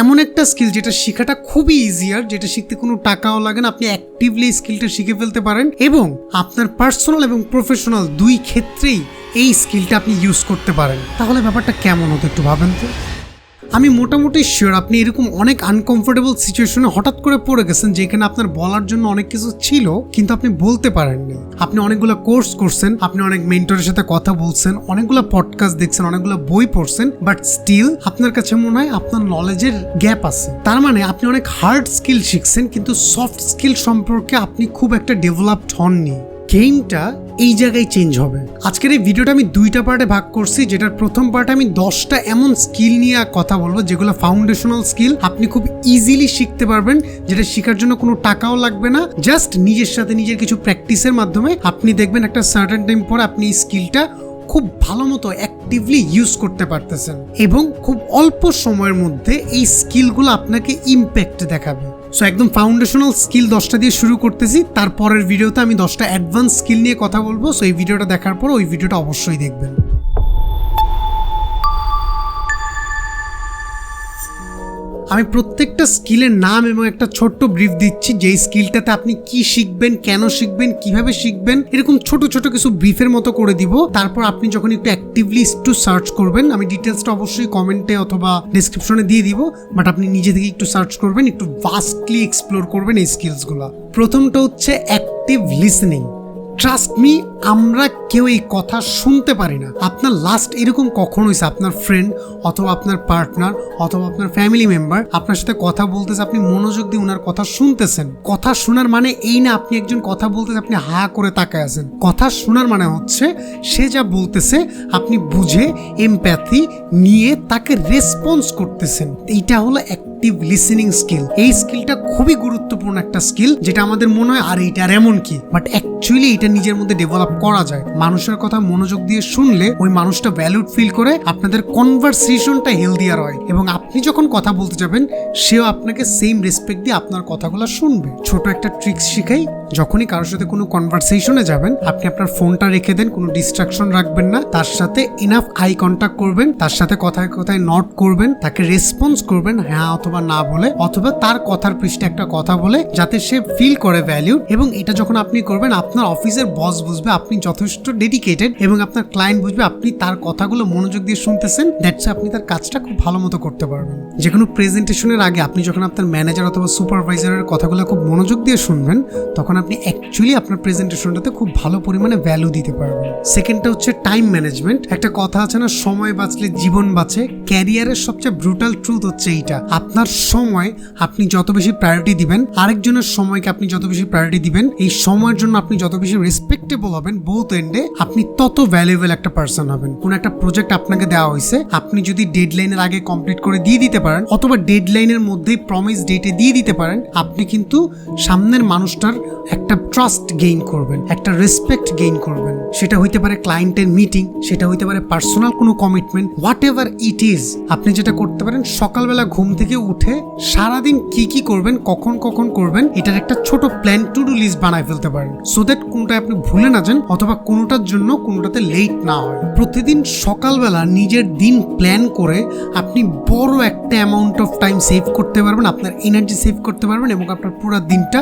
এমন একটা স্কিল যেটা শেখাটা খুবই ইজিয়ার যেটা শিখতে কোনো টাকাও লাগে না, আপনি অ্যাক্টিভলি স্কিলটা শিখে ফেলতে পারেন এবং আপনার পার্সোনাল এবং প্রফেশনাল দুই ক্ষেত্রেই এই স্কিলটা আপনি ইউজ করতে পারেন। তাহলে ব্যাপারটা কেমন হতো একটু ভাবেন তো? আমি মোটামুটি শিওর আপনি এরকম অনেক আনকমফোর্টেবল সিচুয়েশনে হঠাৎ করে পড়ে গেছেন যেখানে আপনার বলার জন্য অনেক কিছু ছিল, কিন্তু আপনি বলতে পারেননি। আপনি অনেকগুলো কোর্স করছেন, আপনি অনেক মেন্টরের সাথে কথা বলছেন, অনেকগুলো পডকাস্ট দেখছেন, অনেকগুলো বই পড়ছেন বাট স্টিল আপনার কাছে মনে হয় আপনার নলেজের গ্যাপ আছে। তার মানে আপনি অনেক হার্ড স্কিল শিখছেন, কিন্তু সফট স্কিল সম্পর্কে আপনি খুব একটা ডেভেলপড হননি। গেমটা এই জায়গায় চেঞ্জ হবে। আজকের এই ভিডিওটা আমি দুইটা পার্টে ভাগ করছি, যেটার প্রথম পার্টে আমি দশটা এমন স্কিল নিয়ে কথা বলব, যেগুলো ফাউন্ডেশনাল স্কিল আপনি খুব ইজিলি শিখতে পারবেন, যেটা শেখার জন্য কোনো টাকাও লাগবে না। জাস্ট নিজের সাথে নিজের কিছু প্র্যাকটিসের মাধ্যমে আপনি দেখবেন একটা সার্টেন টাইম পর আপনি এই স্কিলটা খুব ভালো মতো অ্যাক্টিভলি ইউজ করতে পারতেছেন। এবং খুব অল্প সময়ের মধ্যে এই স্কিলগুলো আপনাকে ইম্প্যাক্ট দেখাবে। সো একদম ফাউন্ডেশনাল স্কিল দশটা দিয়ে শুরু করতেছি। তারপরের ভিডিওতে আমি দশটা অ্যাডভান্স স্কিল নিয়ে কথা বলব। সো এই ভিডিওটা দেখার পর ওই ভিডিওটা অবশ্যই দেখবেন। আমি প্রত্যেকটা স্কিলের নাম এবং একটা ছোট্ট ব্রিফ দিচ্ছি। যেই স্কিলটাতে আপনি কি শিখবেন, কেন শিখবেন, কীভাবে শিখবেন, এরকম ছোট ছোট কিছু ব্রিফের মতো করে দিব। তারপর আপনি যখন একটু অ্যাক্টিভলি একটু সার্চ করবেন, আমি ডিটেলসটা অবশ্যই কমেন্টে অথবা ডিসক্রিপশনে দিয়ে দিব। বাট আপনি নিজে থেকে একটু সার্চ করবেন, একটু ভাস্টলি এক্সপ্লোর করবেন এই স্কিলসগুলো প্রথমটা হচ্ছে অ্যাক্টিভ লিসনিং ট্রাস্ট মি আমরা কেউ এই কথা শুনতে পারি না। আপনার লাস্ট এরকম কখন হয়েছে আপনার ফ্রেন্ড অথবা আপনার পার্টনার অথবা আপনার ফ্যামিলি মেম্বার আপনার সাথে কথা বলতেছে, আপনি মনোযোগ দিয়ে ওনার কথা শুনতেছেন। কথা শোনার মানে এই না আপনি একজন কথা বলতেছে, আপনি হা করে তাকায় আছেন। কথা শোনার মানে হচ্ছে সে যা বলতেছে, আপনি বুঝে এমপ্যাথি নিয়ে তাকে রেসপন্স করতেছেন। এইটা হলো অ্যাক্টিভ লিসেনিং স্কিল এই স্কিলটা খুবই গুরুত্বপূর্ণ একটা স্কিল যেটা আমাদের মনে হয়, আর এইটা আর এমন কি? বাট অ্যাকচুয়ালি এটা নিজের মধ্যে ডেভেলপ করা যায়। মানুষের কথা মনোযোগ দিয়ে শুনলে ওই মানুষটা ভ্যালুড ফিল করে আপনাদের কনভারসেশনটা হেলদিয়ার হয়। এবং আপনি যখন কথা বলতে যাবেন, সেও আপনাকে সেম রেসপেক্ট দিয়ে আপনার কথাগুলো শুনবে। ছোট একটা ট্রিক্স শিখাই, যখনই কারোর সাথে কোনো কনভারসেশনে যাবেন, আপনি আপনার ফোনটা রেখে দেন, কোনো ডিস্ট্রাকশন রাখবেন না। তার সাথে ইনাফ আই কন্ট্যাক্ট করবেন, তার সাথে কথায় কথায় নট করবেন, তাকে রেসপন্স করবেন হ্যাঁ না বলে, অথবা তার কথার পৃষ্ঠে একটা কথা বলে, যাতে সে ফিল করে ভ্যালিউ এবং এটা যখন আপনি করবেন, আপনার অফিসের বস বুঝবে, আপনি যথেষ্ট ডেডিকেটেড এবং আপনার ক্লায়েন্ট বুঝবে, আপনি তার কথাগুলো মনোযোগ দিয়ে শুনতেছেন দ্যাটস আপনি তার কাজটা খুব ভালো মতো করতে পারবেন। যে কোনো প্রেজেন্টেশনের আগে আপনি যখন আপনার ম্যানেজার অথবা সুপারভাইজারের কথাগুলো খুব মনোযোগ দিয়ে শুনবেন, তখন আপনি অ্যাকচুয়ালি আপনার প্রেজেন্টেশনটাতে খুব ভালো পরিমাণে ভ্যালু দিতে পারবেন। সেকেন্ডটা হচ্ছে টাইম ম্যানেজমেন্ট একটা কথা আছে না, সময় বাঁচলে জীবন বাঁচে। ক্যারিয়ারের সবচেয়ে ব্রুটাল ট্রুথ হচ্ছে এইটা। আপনার সময় আপনি যত বেশি প্রায়োরিটি দিবেন, আরেকজনের সময়কে আপনি যত বেশি প্রায়োরিটি দিবেন, এই সময়ের জন্য আপনি যত বেশি রেসপেক্টেবল হবেন বোথ এন্ডে আপনি তত ভ্যালুয়েবল একটা পার্সন হবেন। কোন একটা প্রজেক্ট আপনাকে দেওয়া হয়েছে, আপনি যদি ডেডলাইনের আগে কমপ্লিট করে দিয়ে দিতে পারেন, অথবা ডেডলাইনের মধ্যেই প্রমিস ডেটে দিয়ে দিতে পারেন, আপনি কিন্তু সামনের মানুষটার একটা ট্রাস্ট গেইন করবেন, একটা রেসপেক্ট গেইন করবেন। সেটা হইতে পারে ক্লায়েন্টের মিটিং সেটা হইতে পারে পার্সোনাল কোনো commitment whatever it is আপনি যেটা করতে পারেন, সকালবেলা ঘুম থেকে উঠে সারাদিন কি কি করবেন, কখন কখন করবেন, এটার একটা ছোট প্ল্যান টু ডু লিস্ট বানায় ফেলতে পারেন। সো দ্যাট কোনটা আপনি ভুলে না যান অথবা কোনোটার জন্য কোনোটাতে লেট না হয়। প্রতিদিন সকালবেলা নিজের দিন প্ল্যান করে আপনি বড় একটা অ্যামাউন্ট অফ টাইম সেভ করতে পারবেন, আপনার এনার্জি সেভ করতে পারবেন এবং আপনার পুরো দিনটা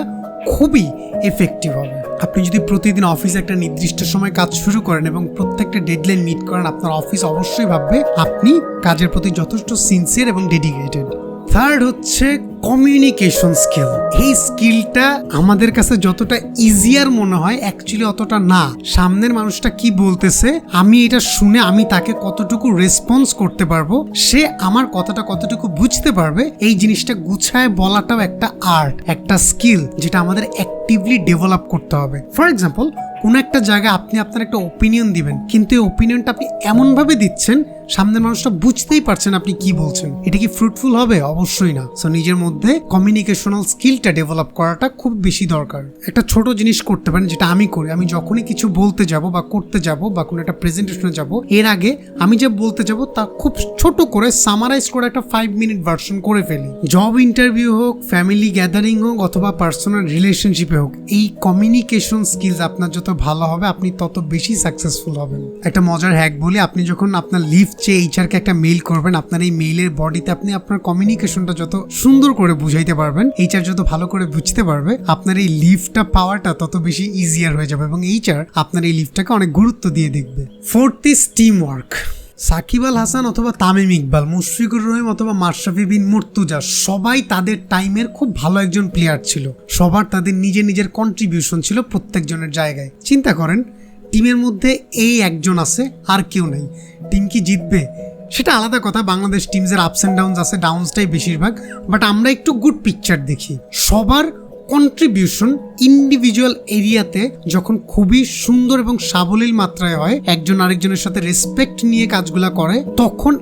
খুবই এফেক্টিভ হবে। আপনি যদি প্রতিদিন অফিসে একটা নির্দিষ্ট সময় কাজ শুরু করেন এবং প্রত্যেকটা ডেডলাইন মিট করেন, আপনার অফিস অবশ্যই ভাববে আপনি কাজের প্রতি যথেষ্ট সিনসিয়ার এবং ডেডিকেটেড থার্ড হচ্ছে কমিউনিকেশন স্কিল এই স্কিলটা আমাদের কাছে যতটা ইজিয়ার মনে হয় অ্যাকচুয়ালি অতটা না। সামনের মানুষটা কি বলতেছে, আমি এটা শুনে আমি তাকে কতটুকু রেসপন্স করতে পারব, সে আমার কথাটা কতটুকু বুঝতে পারবে, এই জিনিসটা গুছায় বলাটাও একটা আর্ট একটা স্কিল যেটা আমাদের অ্যাক্টিভলি ডেভেলপ করতে হবে। ফর এক্সাম্পল কোনো একটা জায়গায় আপনি আপনার একটা ওপিনিয়ন দিবেন, কিন্তু এই ওপিনিয়নটা আপনি এমনভাবে দিচ্ছেন, সামনের মানুষটা বুঝতেই পারছেন আপনি কি বলছেন। এটা কি ফ্রুটফুল হবে? অবশ্যই না। সো নিজের মধ্যে কমিউনিকেশনাল স্কিলটা ডেভেলপ করাটা খুব বেশি দরকার। একটা ছোট জিনিস করতে পারেন, যেটা আমি করি। আমি যখনই কিছু বলতে যাব বা করতে যাব বা কোনো একটা প্রেজেন্টেশনে যাব, এর আগে আমি যে বলতে যাব তা খুব ছোট করে সামারাইজ করে একটা ফাইভ মিনিট ভার্সন করে ফেলি। জব ইন্টারভিউ হোক ফ্যামিলি গ্যাদারিং হোক, অথবা পার্সোনাল রিলেশনশিপে হোক, এই কমিউনিকেশন স্কিলস আপনার যত ভালো হবে, আপনি তত বেশি সাকসেসফুল হবেন। একটা মজার হ্যাক বলি, আপনি যখন আপনার লিভ চেয়ে এইচআরকে একটা মেইল করবেন, আপনার এই মেইলের বডিতে আপনি আপনার কমিউনিকেশনটা যত সুন্দর করে বুঝাইতে পারবেন এইচআর যত ভালো করে বুঝতে পারবে, আপনার এই লিভটা পাওয়াটা তত বেশি ইজিয়ার হয়ে যাবে এবং এইচআর আপনার এই লিভটাকে অনেক গুরুত্ব দিয়ে দেখবে। Fourth is team work Shakib Al Hasan অথবা তামিম ইকবাল, মুশফিকুর রহিম অথবা মাশরাফি বিন মুর্তুজা, সবাই তাদের টাইমের খুব ভালো একজন প্লেয়ার ছিল। সবার তাদের নিজের নিজের কন্ট্রিবিউশন ছিল প্রত্যেকজনের জায়গায়। চিন্তা করেন টিমের মধ্যে এই একজন আছে, আর কেউ নেই। টিম কি জিতবে? সেটা আলাদা কথা, বাংলাদেশ টিমসের আপস অ্যান্ড ডাউনস আছে ডাউনসটাই বেশিরভাগ বাট আমরা একটু গুড পিকচার দেখি। সবার কন্ট্রিবিউশন ইন্ডিভিজুয়াল এরিয়াতে যখন খুবই সুন্দর এবং সাবলীল মাত্রায় হয়, একজন আরেকজনের সাথে রেসপেক্ট নিয়ে কাজগুলা করে, তখন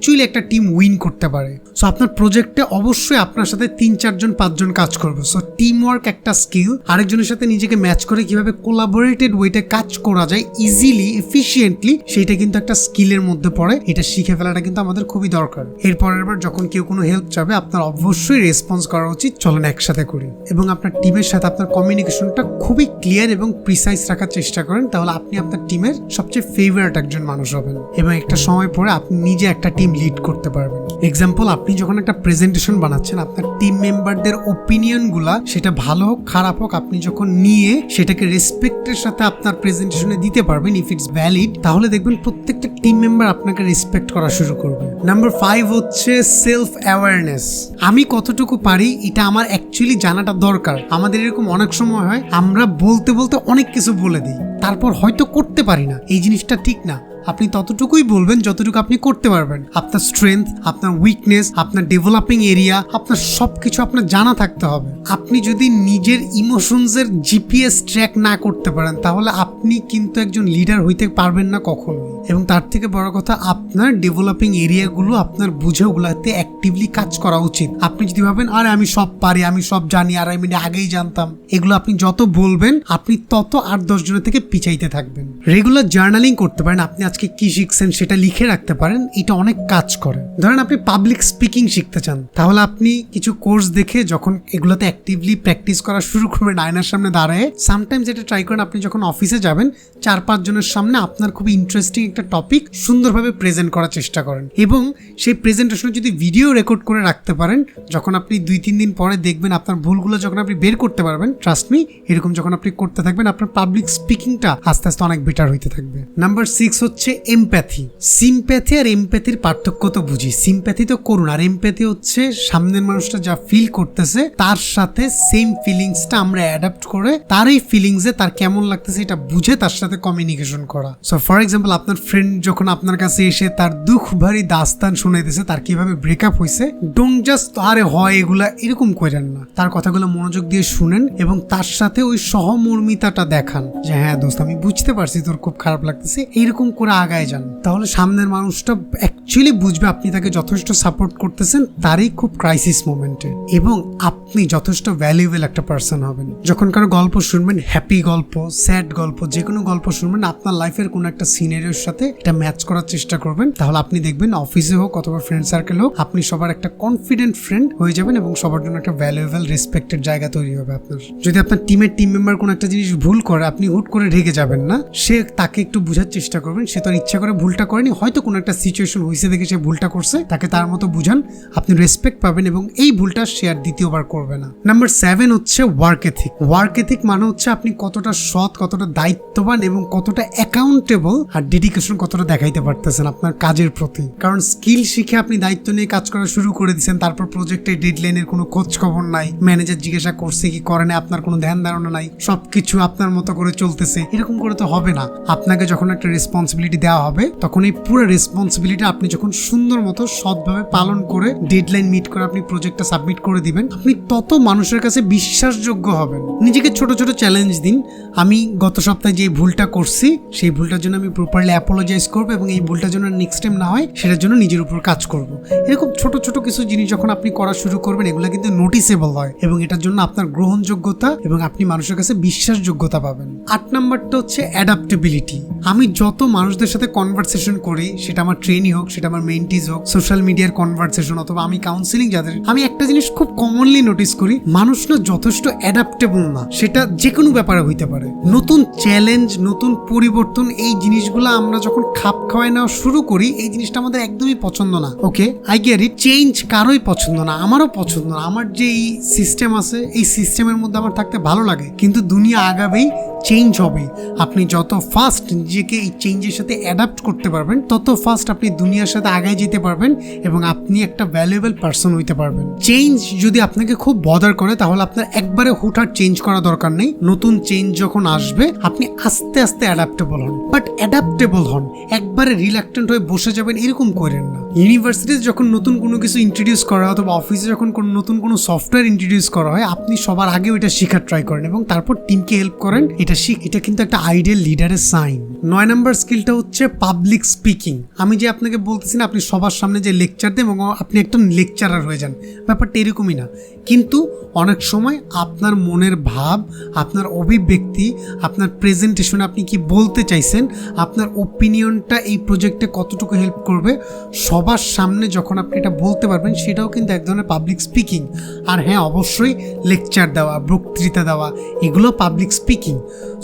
অ্যাকচুয়ালি একটা টিম উইন করতে পারে। সো আপনার প্রজেক্টে অবশ্যই আপনার সাথে তিন, চারজন, পাঁচজন কাজ করবে। সো টিম ওয়ার্ক একটা স্কিল আরেকজনের সাথে নিজেকে ম্যাচ করে কীভাবে কোলাবোরেটেড ওয়েতে কাজ করা যায় ইজিলি এফিসিয়েন্টলি সেটা কিন্তু একটা স্কিলের মধ্যে পড়ে। এটা শিখে ফেলাটা কিন্তু আমাদের খুবই দরকার। এরপরের বার যখন কেউ কোনো হেল্প চাবে, আপনার অবশ্যই রেসপন্স করা উচিত। চলেন একসাথে করি। এবং আপনার টিমের সাথে আপনার কমিউনিকেশনটা খুবই ক্লিয়ার এবং প্রিসাইজ রাখার চেষ্টা করেন। তাহলে আপনি আপনার টিমের সবচেয়ে ফেভারিট একজন মানুষ হবেন। এবং একটা সময় পরে আপনি নিজে একটা টিম লিড করতে পারবেন। এক্সাম্পল আপনি যখন একটা প্রেজেন্টেশন বানাচ্ছেন, আপনার টিম মেম্বারদের ওপিনিয়নগুলা সেটা ভালো হোক, খারাপ হোক, আপনি যখন নিয়ে সেটাকে রেসপেক্টের সাথে আপনার প্রেজেন্টেশনে দিতে পারবেন ইফ ইটস ভ্যালিড তাহলে দেখবেন প্রত্যেকটা টিম মেম্বার আপনাকে রেসপেক্ট করা শুরু করবে। নাম্বার ফাইভ হচ্ছে সেলফ অ্যাওয়ারনেস আমি কতটুকু পারি, এটা আমার অ্যাকচুয়ালি জানাটা দরকার। আমাদের এরকম অনেক সময় হয়, আমরা বলতে বলতে অনেক কিছু বলে দিই, তারপর হয়তো করতে পারি না। এই জিনিসটা ঠিক না। আপনি ততটুকুই বলবেন যতটুকু আপনি করতে পারবেন। আপনার স্ট্রেংথ আপনার উইকনেস আপনার ডেভেলপিং এরিয়া আপনার সব কিছু আপনার জানা থাকতে হবে। আপনি যদি নিজের ইমোশনসের জিপিএস ট্র্যাক না করতে পারেন, তাহলে আপনি কিন্তু একজন লিডার হইতে পারবেন না কখনোই। এবং তার থেকে বড় কথা, আপনার ডেভেলপিং এরিয়াগুলো আপনার বুঝে ওগুলাতে অ্যাক্টিভলি কাজ করা উচিত। আপনি যদি ভাবেন, আরে, আমি সব পারি, আমি সব জানি আর আমি আগেই জানতাম। এগুলো আপনি যত বলবেন, আপনি তত আট, দশ জনের থেকে পিছাইতে থাকবেন। রেগুলার জার্নালিং করতে পারেন। আপনি আজকে কি শিখছেন সেটা লিখে রাখতে পারেন। এটা অনেক কাজ করে। ধরেন, আপনি পাবলিক স্পিকিং শিখতে চান। তাহলে আপনি কিছু কোর্স দেখে যখন এগুলোতে অ্যাক্টিভলি প্র্যাকটিস করা শুরু করবেন, আয়নার সামনে দাঁড়ায় সামটাইমস এটা ট্রাই করেন, আপনি যখন অফিসে যাবেন, চার, পাঁচ জনের সামনে আপনার খুব ইন্টারেস্টিং একটা টপিক সুন্দরভাবে প্রেজেন্ট করার চেষ্টা করেন এবং সেই প্রেজেন্টেশন যদি ভিডিও রেকর্ড করে রাখতে পারেন, যখন আপনি দুই, তিন দিন পরে দেখবেন আপনার ভুলগুলো যখন আপনি বের করতে পারবেন ট্রাস্ট মি এরকম যখন আপনি করতে থাকবেন, আপনার পাবলিক স্পিকিংটা আস্তে আস্তে অনেক বেটার হইতে থাকবে। নাম্বার সিক্স হচ্ছে এমপ্যাথি সিম্প্যাথি আর এমপ্যাথির পার্থক্য তো বুঝি। সিম্প্যাথি তো করুন, আর এমপ্যাথি হচ্ছে সামনের মানুষটা যা ফিল করতেছে, তার সাথে সেম ফিলিংসটা আমরা অ্যাডাপ্ট করে তার এই ফিলিংসে তার কেমন লাগতেছে এটা বুঝে তার সাথে কমিউনিকেশন করা। সো ফর এক্সাম্পল আপনার ফ্রেন্ড যখন আপনার কাছে এসে তার দুঃখ ভারী দাস্তান শুনাইতেছে, তার কীভাবে ব্রেকআপ হয়েছে ডোন্ট জাস্ট আরে হয় এগুলা এরকম করেন না। তার কথাগুলো মনোযোগ দিয়ে শুনেন এবং তার সাথে ওই সহমর্মিতাটা দেখান যে হ্যাঁ দোস্ত, আমি বুঝতে পারছি তোর খুব খারাপ লাগতেছে এইরকম করে আগায় যান। তাহলে সামনের মানুষটা অ্যাকচুয়ালি বুঝবে আপনি তাকে যথেষ্ট সাপোর্ট করতেছেন, তারই খুব ক্রাইসিস মোমেন্টে এবং আপনি যথেষ্ট ভ্যালুয়েবল একটা পার্সন হবেন। যখন কারও গল্প শুনবেন হ্যাপি গল্প স্যাড গল্প যে কোনো গল্প শুনবেন, আপনার লাইফের কোনো একটা সিনারিওর সাথে এটা ম্যাচ করার চেষ্টা করবেন। তাহলে আপনি দেখবেন অফিসে হোক অথবা ফ্রেন্ড সার্কেল হোক, আপনি সবার একটা কনফিডেন্ট ফ্রেন্ড হয়ে যাবেন এবং সবার জন্য একটা ভ্যালুয়েবল রেসপেক্টেড জায়গা তৈরি হবে আপনার। যদি আপনার টিমের টিম মেম্বার কোনো একটা জিনিস ভুল করে, আপনি হুট করে ঢেকে যাবেন না, সে তাকে একটু বোঝার চেষ্টা করবেন। সে তো ইচ্ছা করে ভুলটা করেনি, হয়তো কোনো একটা সিচুয়েশন হয়েছে দেখে সে ভুলটা করছে, তাকে তার মতো বুঝান, আপনি রেসপেক্ট পাবেন এবং এই ভুলটা সে আর দ্বিতীয়বার করবে না। নাম্বার সেভেন হচ্ছে ওয়ার্ক এথিক ওয়ার্ক এথিক মানে হচ্ছে আপনি কতটা সৎ, কতটা দায়িত্ববান এবং কতটা অ্যাকাউন্টেবল আর ডেডিকেশন কতটা দেখাইতে পারতেছেন আপনার কাজের প্রতি? কারণ স্কিল শিখে আপনি দায়িত্ব নিয়ে কাজ করা শুরু করে দিচ্ছেন তারপর প্রজেক্টের ডেডলাইনের কোনো খোঁজ খবর নাই ম্যানেজার জিজ্ঞাসা করছে কি করে না আপনার কোনো ধ্যান ধারণা নাই, সবকিছু আপনার মতো করে চলতেছে, এরকম করে তো হবে না। আপনাকে যখন একটা রেসপন্সিবিলিটি দেওয়া হবে, তখন এই পুরো রেসপন্সিবিলিটি আপনি যখন সুন্দর মতো, সৎভাবে পালন করে ডেডলাইন মিট করে আপনি প্রজেক্টটা সাবমিট করে দিবেন, আপনি তত মানুষের কাছে বিশ্বাসযোগ্য হবেন। নিজেকে ছোট ছোট চ্যালেঞ্জ দিন। আমি গত সপ্তাহে যে ভুলটা করছি, সেই ভুলটার জন্য আমি প্রপারলি অ্যাপোলোজাইজ করব এবং এই ভুলটা যেন নেক্সট টাইম না হয়, সেটার জন্য নিজের উপর কাজ করব। এরকম ছোট ছোট কিছু জিনিস যখন আপনি করা শুরু করবেন, এগুলো কিন্তু নোটিসেবল হয় এবং এটার জন্য আপনার গ্রহণযোগ্যতা এবং আপনি মানুষের কাছে বিশ্বাসযোগ্যতা পাবেন। আট নাম্বারটা হচ্ছে অ্যাডাপ্টেবিলিটি আমি যত মানুষদের সাথে কনভারসেশন করি, সেটা আমার ট্রেনই হোক, সেটা আমার মেন্টিজ হোক সোশ্যাল মিডিয়ার কনভারসেশন অথবা আমি কাউন্সিলিং যাদের, আমি একটা জিনিস খুব কমনলি নোটিস করি, মানুষ না যথেষ্ট অ্যাডাপ্টেবল না, সেটা যে কোনো ব্যাপারে হইতে পারে। নতুন চ্যালেঞ্জ নতুন পরিবর্তন, এই জিনিসগুলো আমরা যখন খাপ খাওয়ায় নেওয়া শুরু করি, এই জিনিসটা আমাদের একদমই পছন্দ না। ওকে আই গেট চেঞ্জ কারোই পছন্দ না, আমারও পছন্দ না। আমার যে এই সিস্টেম আছে, এই সিস্টেমের মধ্যে আমার থাকতে ভালো লাগে। কিন্তু দুনিয়া আগাবেই চেঞ্জ হবে। আপনি যত ফাস্ট নিজেকে এই চেঞ্জের সাথে অ্যাডাপ্ট করতে পারবেন, তত ফাস্ট আপনি দুনিয়ার সাথে আগায় যেতে পারবেন এবং আপনি একটা ভ্যালুয়েবল পার্সন হইতে পারবেন। চেঞ্জ যদি আপনাকে খুব বদার করে, তাহলে আপনার একবারে হুটহাট চেঞ্জ করা দরকার নেই। নতুন চেঞ্জ যখন আসবে, আপনি আস্তে আস্তে অ্যাডাপ্টেবল হন। বাট অ্যাডাপ্টেবল হন, একবারে রিল্যাক্টেন্ট হয়ে বসে যাবেন, এরকম করেন না। ইউনিভার্সিটিতে যখন নতুন কোনো কিছু ইন্ট্রোডিউস করা হয় অথবা অফিসে যখন কোনো নতুন কোনো সফটওয়্যার ইন্ট্রোডিউস করা হয়, আপনি সবার আগে ওইটা শেখার ট্রাই করেন এবং তারপর টিমকে হেল্প করেন। এটা শিখ এটা কিন্তু একটা আইডিয়াল লিডারের সাইন নয় নম্বর স্কিলটা হচ্ছে পাবলিক স্পিকিং আমি যে আপনাকে বলতেছি না, আপনি সবার সামনে যে লেকচার দেন এবং আপনি একটা লেকচারার হয়ে যান, ব্যাপারটা এরকমই না। কিন্তু অনেক সময় আপনার মনের ভাব, আপনার অভিব্যক্তি, আপনার প্রেজেন্টেশন আপনি কি বলতে চাইছেন, আপনার ওপিনিয়নটা এই প্রজেক্টে কতটুকু হেল্প করবে, সবার সামনে যখন আপনি এটা বলতে পারবেন, সেটাও কিন্তু এক ধরনের পাবলিক স্পিকিং আর হ্যাঁ অবশ্যই লেকচার দেওয়া, বক্তৃতা দেওয়া, এগুলো পাবলিক স্পিকিং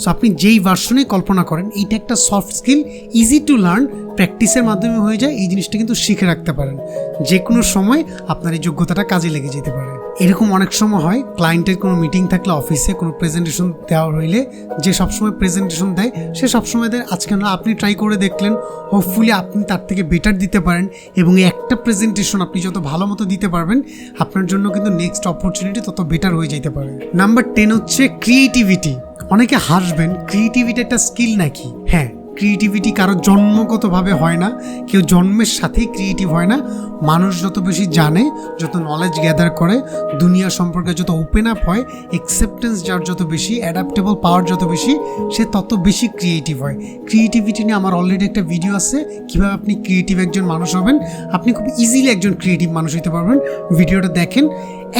সো আপনি যেই ভার্সনে কল্পনা করেন, এইটা একটা soft skill easy to learn প্র্যাকটিসের মাধ্যমে হয়ে যায়, এই জিনিসটা কিন্তু শিখে রাখতে পারেন। যে কোনো সময় আপনার এই যোগ্যতাটা কাজে লেগে যেতে পারে। এরকম অনেক সময় হয় ক্লায়েন্টের কোনো মিটিং থাকলে অফিসে কোনো প্রেজেন্টেশন দেওয়া হইলে যে সবসময় প্রেজেন্টেশন দেয়, সে সবসময় দেয়, আজকে না আপনি ট্রাই করে দেখলেন হোপফুলি আপনি তার থেকে বেটার দিতে পারেন এবং একটা প্রেজেন্টেশন আপনি যত ভালো মতো দিতে পারবেন, আপনার জন্য কিন্তু নেক্সট অপরচুনিটি তত বেটার হয়ে যেতে পারে। নাম্বার টেন হচ্ছে ক্রিয়েটিভিটি অনেকে হাসবেন ক্রিয়েটিভিটি একটা স্কিল নাকি? হ্যাঁ ক্রিয়েটিভিটি কারও জন্মগতভাবে হয় না, কেউ জন্মের সাথেই ক্রিয়েটিভ হয় না। মানুষ যত বেশি জানে, যত নলেজ গ্যাদার করে, দুনিয়া সম্পর্কে যত ওপেন আপ হয় অ্যাকসেপ্টেন্স যার যত বেশি অ্যাডাপ্টেবল পাওয়ার যত বেশি, সে তত বেশি ক্রিয়েটিভ হয়। ক্রিয়েটিভিটি নিয়ে আমার অলরেডি একটা ভিডিও আছে, কীভাবে আপনি ক্রিয়েটিভ একজন মানুষ হবেন। আপনি খুব ইজিলি একজন ক্রিয়েটিভ মানুষ হতে পারবেন। ভিডিওটা দেখেন।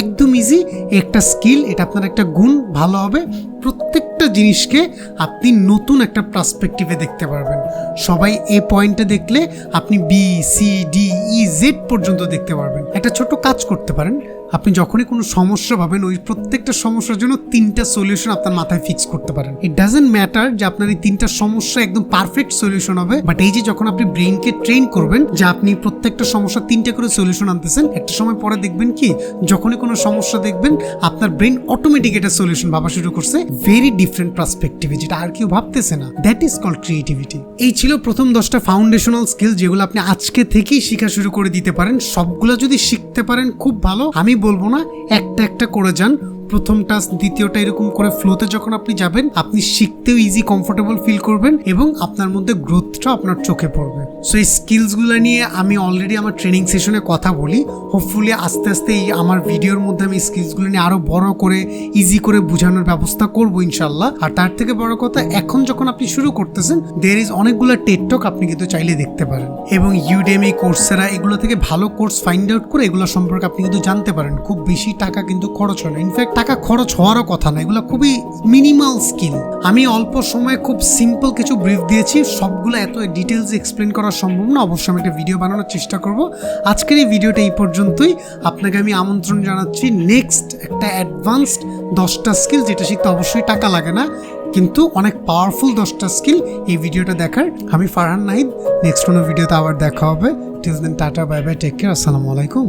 একদম ইজি একটা স্কিল এটা আপনার একটা গুণ, ভালো হবে। প্রত্যেকটা জিনিসকে আপনি নতুন একটা পার্সপেক্টিভে দেখতে পারবেন। সবাই এ পয়েন্টে দেখলে আপনি B C D E Z পর্যন্ত দেখতে পারবেন। একটা ছোট কাজ করতে পারেন। আপনি যখনই কোনো সমস্যা ভাবেন, ওই প্রত্যেকটা সমস্যার জন্য তিনটা সলিউশন আপনার মাথায় ফিক্স করতে পারেন। ইট ডাজেন্ট ম্যাটার যে আপনার এই তিনটা সমস্যা একদম পারফেক্ট সলিউশন হবে বাট এই যে যখন আপনি ব্রেনকে ট্রেন করবেন যে আপনি প্রত্যেকটা সমস্যা তিনটা করে সলিউশন আনতেছেন, একটা সময় পরে দেখবেন কি, যখনই কোনো সমস্যা দেখবেন, আপনার ব্রেন অটোমেটিক এটা সলিউশন ভাবা শুরু করছে। ভেরি ডিফারেন্ট পার্সপেক্টিভে যেটা আর কেউ ভাবতেছে না। দ্যাট ইজ কল ক্রিয়েটিভিটি এই ছিল প্রথম দশটা ফাউন্ডেশনাল স্কিল যেগুলো আপনি আজকে থেকেই শেখা শুরু করে দিতে পারেন। সবগুলো যদি শিখতে পারেন, খুব ভালো। আমি বলব না একটা একটা করে যান প্রথম টাস্ক দ্বিতীয়টা এরকম করে ফ্লোতে যখন আপনি যাবেন, আপনি শিখতেও ইজি কমফোর্টেবল ফিল করবেন এবং আপনার মধ্যে গ্রোথটা আপনার চোখে পড়বে। সো এই স্কিলসগুলো নিয়ে আমি অলরেডি আমার ট্রেনিং সেশনে কথা বলি। হোপফুলি আস্তে আস্তে এই আমার ভিডিওর মধ্যে আমি স্কিলসগুলো নিয়ে আরও বড় করে ইজি করে বোঝানোর ব্যবস্থা করব ইনশাল্লাহ আর তার থেকে বড় কথা, এখন যখন আপনি শুরু করতেছেন দের ইজ অনেকগুলো টেকটক আপনি কিন্তু চাইলে দেখতে পারেন। এবং ইউডেমি কোর্সেরা এগুলো থেকে ভালো কোর্স ফাইন্ড আউট করে এগুলো সম্পর্কে আপনি কিন্তু জানতে পারেন। খুব বেশি টাকা কিন্তু খরচ হয় না। ইনফ্যাক্ট টাকা খরচ হওয়ারও কথা না, এগুলো খুবই মিনিমাল স্কিল আমি অল্প সময়ে খুব সিম্পল কিছু ব্রিফ দিয়েছি, সবগুলো এত ডিটেলস এক্সপ্লেন করা সম্ভব না, অবশ্যই আমি একটা ভিডিও বানানোর চেষ্টা করব। আজকের এই ভিডিওটা এই পর্যন্তই। আপনাকে আমি আমন্ত্রণ জানাচ্ছি নেক্সট একটা অ্যাডভান্সড দশটা স্কিল যেটা শিখতে অবশ্যই টাকা লাগে না, কিন্তু অনেক পাওয়ারফুল দশটা স্কিল এই ভিডিওটা দেখার। আমি ফারহান নাহিদ নেক্সট কোনো ভিডিওতে আবার দেখা হবে। Till then tata bye bye take care আসসালামু আলাইকুম।